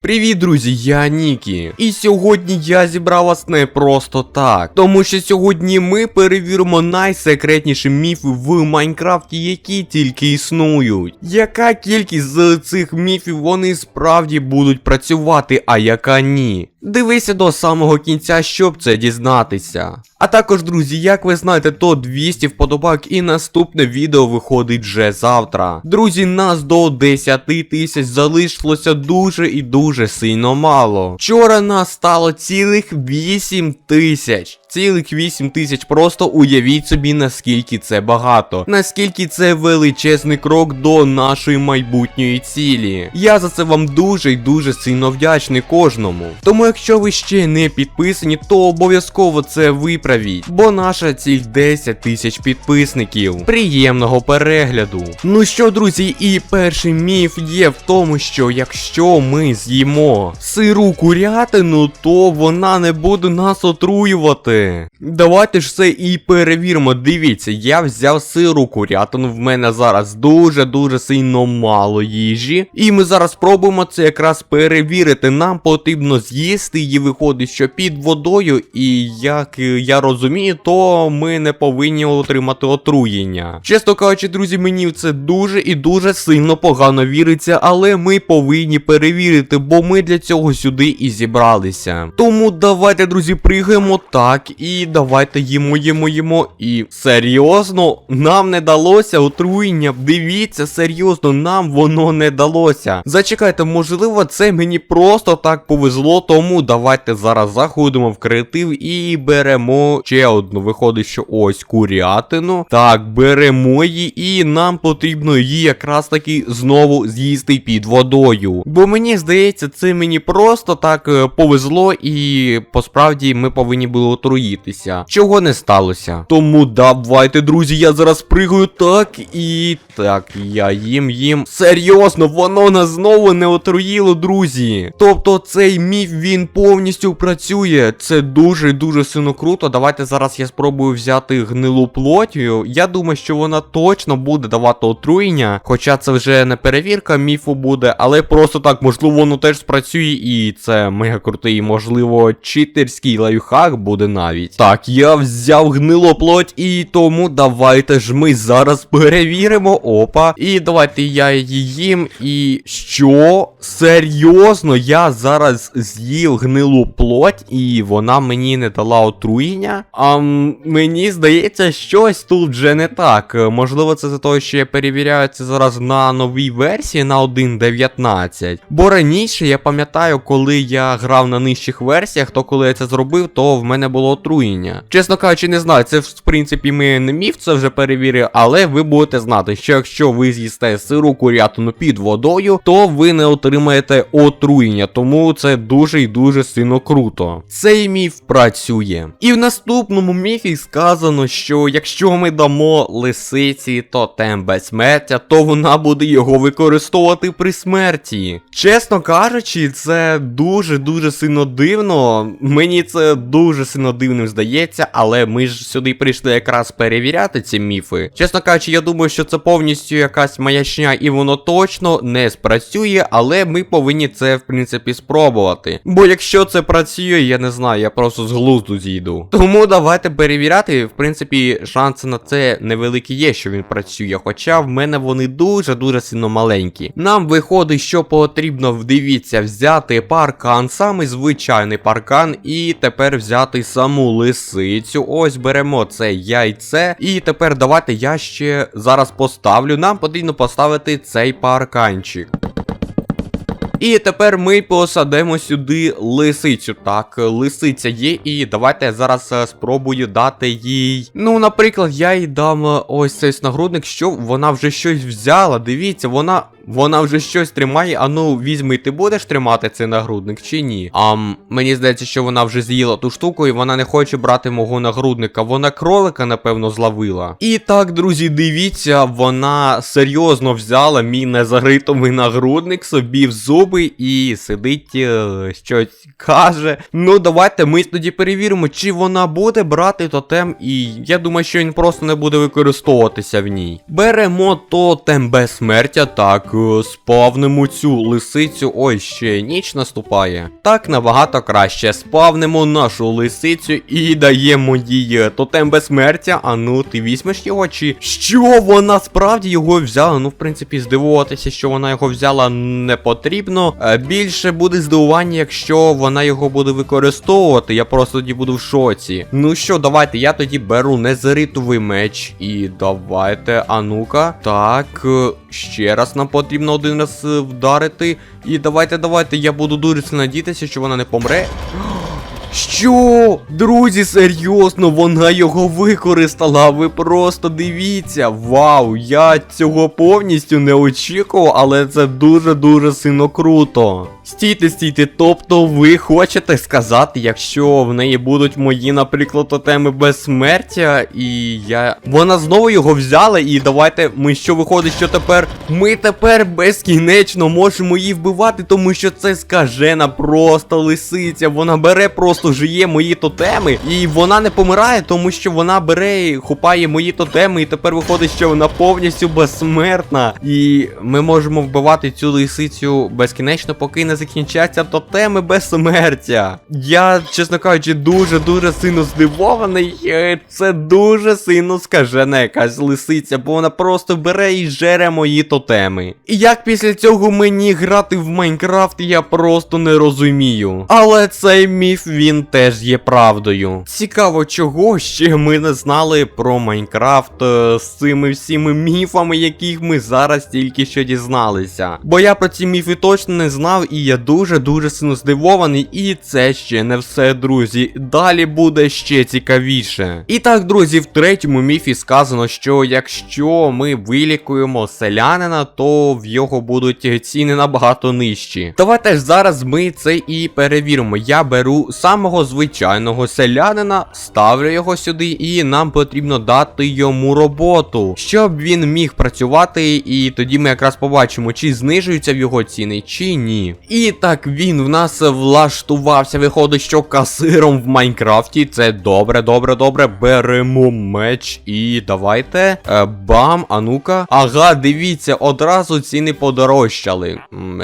Привіт, друзі, я Нікі. І сьогодні я зібрав вас не просто так. Тому що сьогодні ми перевіримо найсекретніші міфи в Майнкрафті, які тільки існують. Яка кількість з цих міфів вони справді будуть працювати, а яка ні? Дивися до самого кінця, щоб це дізнатися. А також, друзі, як ви знаєте, то 200 вподобайок і наступне відео виходить вже завтра. Друзі, нас до 10 тисяч залишилося дуже і дуже сильно мало. Вчора нас стало цілих 8 тисяч. Цілих 8 тисяч. Просто уявіть собі, наскільки це багато. Наскільки це величезний крок до нашої майбутньої цілі. Я за це вам дуже і дуже сильно вдячний кожному. Тому якщо ви ще не підписані, то обов'язково це виправіть. Бо наша ціль 10 тисяч підписників. Приємного перегляду. Ну що, друзі, і перший міф є в тому, що якщо ми з'їмо сиру курятину, то вона не буде нас отруювати. Давайте ж це і перевіримо. Дивіться, я взяв сиру курятину, в мене зараз дуже-дуже сильно мало їжі. І ми зараз спробуємо це якраз перевірити. Нам потрібно з'їсти її, виходить, що під водою, і як я розумію, то ми не повинні отримати отруєння. Чесно кажучи, друзі, мені це дуже і дуже сильно погано віриться, але ми повинні перевірити, бо ми для цього сюди і зібралися. Тому давайте, друзі, пригаємо так і давайте їмо, їмо, їмо. І серйозно, нам не далося отруєння. Дивіться, серйозно, нам воно не далося. Зачекайте, можливо, це мені просто так повезло, тому давайте зараз заходимо в креатив і беремо ще одну. Виходить, що ось курятину. Так, беремо її, і нам потрібно її якраз таки знову з'їсти під водою. Бо мені здається, це мені просто так е, повезло, і посправді ми повинні були отруїтися. Чого не сталося? Тому давайте, друзі, я зараз пригаю так і так, я їм їм. Серйозно, воно нас знову не отруїло, друзі. Тобто цей міф він повністю працює. Це дуже дуже сильно круто. Давайте зараз я спробую взяти гнилу плотю. Я думаю, що вона точно буде давати отруєння. Хоча це вже не перевірка міфу буде, але просто так, можливо, воно теж спрацює, і це мега крутий, можливо, читерський лайфхак буде навіть. Так, я взяв гнилу плоть, і тому давайте ж ми зараз перевіримо. Опа. І давайте я її їм. І що? Серйозно, я зараз з'їв гнилу плоть, і вона мені не дала отруєння. А мені здається, щось тут вже не так. Можливо, це за того, що я перевіряю це зараз на новій версії на 1.19. Бо раніше я пам'ятаю, коли я грав на нижчих версіях, то коли я це зробив, то в мене було отруєння. Чесно кажучи, не знаю, це в принципі ми не міф, це вже перевірив, але ви будете знати, що якщо ви з'їсте сиру курятину під водою, то ви не отримаєте отруєння. Тому це дуже і дуже сильно круто. Цей міф працює. І в наступному міфі сказано, що якщо ми дамо лисиці тотем безсмертя, то вона буде його використовувати при смерті. Чесно кажучи, це дуже-дуже сильно дивно. Мені це дуже сильно дивним здається, але ми ж сюди прийшли якраз перевіряти ці міфи. Чесно кажучи, я думаю, що це повністю якась маячня, і воно точно не спрацює, але ми повинні це, в принципі, спробувати. Бо якщо це працює, я не знаю, я просто з глузду зійду. Тому давайте перевіряти. В принципі, шанси на це невеликі є, що він працює. Хоча в мене вони дуже-дуже сильно маленькі. Нам виходить, що потрібно, вдивіться, взяти паркан, самий звичайний паркан, і тепер взяти саму лисицю. Ось беремо це яйце. І тепер давайте я ще зараз поставлю. Нам потрібно поставити цей парканчик. І тепер ми посадимо сюди лисицю. Так, лисиця є, і давайте я зараз е, спробую дати їй. Ну, наприклад, я їй дам е, ось цей нагрудник, що вона вже щось взяла. Дивіться, вона. Вона вже щось тримає, а ну візьми, ти будеш тримати цей нагрудник чи ні? Ам, мені здається, що вона вже з'їла ту штуку, і вона не хоче брати мого нагрудника. Вона кролика, напевно, зловила. І так, друзі, дивіться, вона серйозно взяла мій незагритовий нагрудник собі в зуби і сидить, е, щось каже. Ну, давайте ми тоді перевіримо, чи вона буде брати тотем, і я думаю, що він просто не буде використовуватися в ній. Беремо тотем безсмертя, так. Спавнимо цю лисицю. Ой, ще ніч наступає. Так набагато краще. Спавнимо нашу лисицю і даємо їй е, тотем безсмертя. А ну, ти візьмеш його, чи що вона справді його взяла? Ну, в принципі, здивуватися, що вона його взяла не потрібно. Е, Більше буде здивування, якщо вона його буде використовувати. Я просто тоді буду в шоці. Ну що, давайте, я тоді беру незаритовий меч. І давайте, а ну-ка. Так, е, ще раз нам потрібно один раз е, вдарити. І давайте, давайте, я буду дуже надіятися, що вона не помре. Що? Друзі, серйозно, вона його використала. Ви просто дивіться. Вау, я цього повністю не очікував, але це дуже-дуже сильно круто. Стійте, стійте, тобто ви хочете сказати, якщо в неї будуть мої, наприклад, тотеми безсмертя, і я. Вона знову його взяла, і давайте ми що виходить, що тепер ми тепер безкінечно можемо її вбивати, тому що це скажена просто лисиця. Вона бере просто жиє мої тотеми, і вона не помирає, тому що вона бере і хупає мої тотеми, і тепер виходить, що вона повністю безсмертна. І ми можемо вбивати цю лисицю безкінечно, поки не закінчаться тотеми безсмертя. Я, чесно кажучи, дуже-дуже сильно здивований. Це дуже сильно скажена якась лисиця, бо вона просто бере і жере мої тотеми. І як після цього мені грати в Майнкрафт, я просто не розумію. Але цей міф він теж є правдою. Цікаво, чого ще ми не знали про Майнкрафт е, з цими всіми міфами, яких ми зараз тільки що дізналися. Бо я про ці міфи точно не знав, і я дуже-дуже сильно здивований. І це ще не все, друзі. Далі буде ще цікавіше. І так, друзі, в третьому міфі сказано, що якщо ми вилікуємо селянина, то в його будуть ціни набагато нижчі. Давайте ж зараз ми це і перевіримо. Я беру самого звичайного селянина, ставлю його сюди, і нам потрібно дати йому роботу, щоб він міг працювати, і тоді ми якраз побачимо, чи знижуються в його ціни, чи ні. І так він в нас влаштувався. Виходить, що касиром в Майнкрафті. Це добре, добре, добре. Беремо меч і давайте. Е, бам, а ну-ка. Ага, дивіться, одразу ціни подорожчали.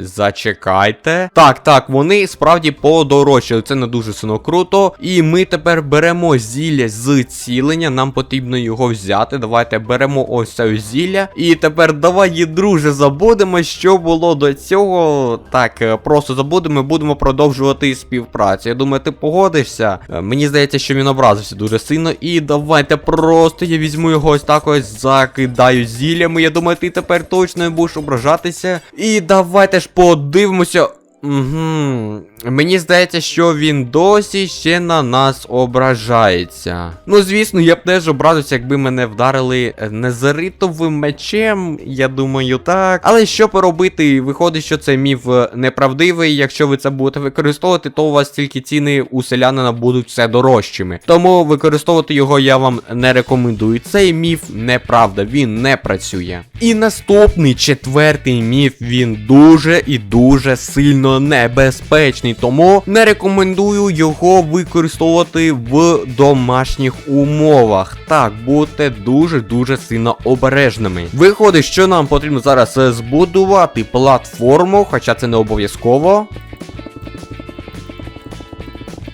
Зачекайте. Так, так, вони справді подорожчали. Це не дуже сильно круто. І ми тепер беремо зілля з цілення. Нам потрібно його взяти. Давайте беремо ось це зілля. І тепер давай, друже, забудемо, що було до цього. Так, е, просто забудемо, будемо продовжувати співпрацю. Я думаю, ти погодишся. Е, Мені здається, що він образився дуже сильно. І давайте просто я візьму його ось так ось закидаю зіллями. Я думаю, ти тепер точно не будеш ображатися. І давайте ж подивимося. Угу. Мені здається, що він досі ще на нас ображається. Ну, звісно, я б теж образився, якби мене вдарили е, незаритовим мечем. Я думаю, так. Але що поробити? Виходить, що це міф е, неправдивий. Якщо ви це будете використовувати, то у вас тільки ціни у селянина будуть все дорожчими. Тому використовувати його я вам не рекомендую. Цей міф неправда, він не працює. І наступний четвертий міф, він дуже і дуже сильно небезпечний, тому не рекомендую його використовувати в домашніх умовах. Так, будьте дуже-дуже сильно обережними. Виходить, що нам потрібно зараз збудувати платформу, хоча це не обов'язково.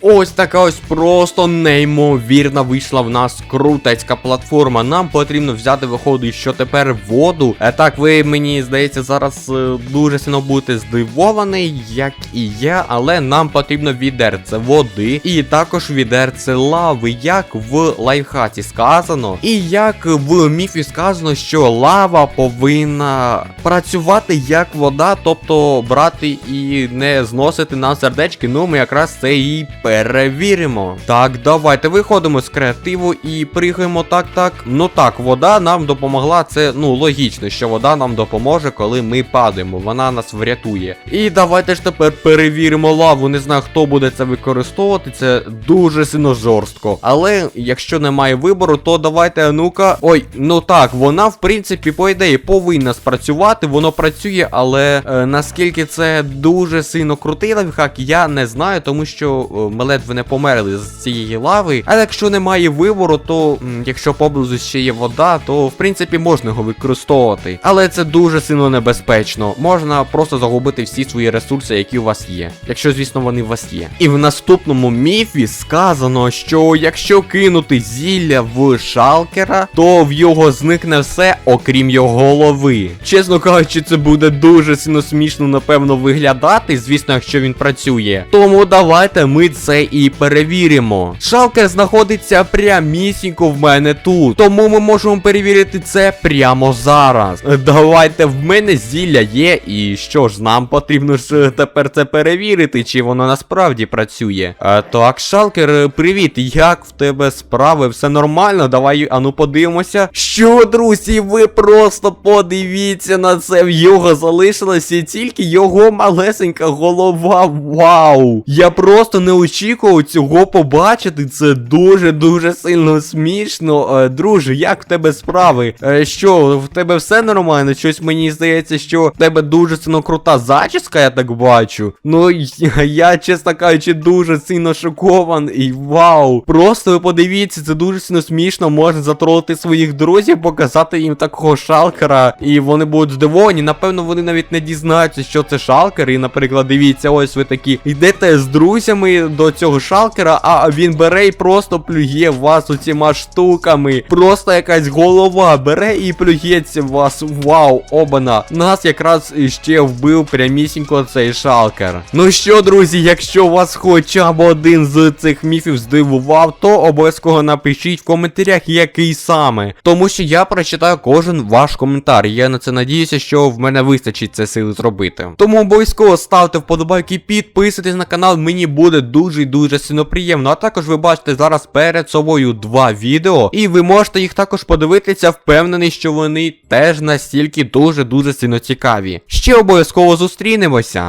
Ось така ось просто неймовірна вийшла в нас крутецька платформа. Нам потрібно взяти, виходить, що тепер воду. Е, так, ви мені здається, зараз е, дуже сильно будете здивований, як і я, але нам потрібно відерце води і також відерце лави, як в лайфхаті сказано. І як в міфі сказано, що лава повинна працювати як вода, тобто брати і не зносити нам сердечки. Ну, ми якраз це і перевіримо. Так, давайте виходимо з креативу і пригаємо так, так. Ну так, вода нам допомогла. Це ну логічно, що вода нам допоможе, коли ми падаємо. Вона нас врятує. І давайте ж тепер перевіримо лаву. Не знаю, хто буде це використовувати. Це дуже сильно жорстко. Але якщо немає вибору, то давайте, ну-ка. Ой, ну так, вона, в принципі, по ідеї, повинна спрацювати. Воно працює, але е, наскільки це дуже сильно крутий лайфхак, я не знаю, тому що. Ми ледве не померли з цієї лави. А якщо немає вибору, то якщо поблизу ще є вода, то в принципі можна його використовувати. Але це дуже сильно небезпечно. Можна просто загубити всі свої ресурси, які у вас є. Якщо, звісно, вони у вас є. І в наступному міфі сказано, що якщо кинути зілля в шалкера, то в його зникне все, окрім його голови. Чесно кажучи, це буде дуже сильно смішно, напевно, виглядати, звісно, якщо він працює. Тому давайте ми це і перевіримо. Шалкер знаходиться прямісінько в мене тут. Тому ми можемо перевірити це прямо зараз. Давайте в мене зілля є, і що ж, нам потрібно ж е, тепер це перевірити, чи воно насправді працює. Е, так, Шалкер, е, привіт, як в тебе справи? Все нормально? Давай, ану подивимося. Що, друзі, ви просто подивіться на це. В його залишилася тільки його малесенька голова. Вау! Я просто не очікував цього побачити. Це дуже-дуже сильно смішно. Е, друже, як в тебе справи? Е, що, в тебе все нормально? Щось мені здається, що в тебе дуже сильно крута зачіска, я так бачу. Ну, я, чесно кажучи, дуже сильно шокований. Вау! Просто ви подивіться, це дуже сильно смішно. Можна затролити своїх друзів, показати їм такого шалкера, і вони будуть здивовані. Напевно, вони навіть не дізнаються, що це шалкер. І, наприклад, дивіться, ось ви такі йдете з друзями до цього шалкера, а він бере і просто плює вас оціма штуками. Просто якась голова бере і плюється вас. Вау, обана. Нас якраз ще вбив прямісінько цей шалкер. Ну що, друзі, якщо вас хоча б один з цих міфів здивував, то обов'язково напишіть в коментарях, який саме. Тому що я прочитаю кожен ваш коментар. Я на це надіюся, що в мене вистачить це сили зробити. Тому обов'язково ставте вподобайки, підписуйтесь на канал, мені буде дуже і дуже сильно приємно. А також ви бачите зараз перед собою два відео, і ви можете їх також подивитися, впевнений, що вони теж настільки дуже-дуже сильно цікаві. Ще обов'язково зустрінемося.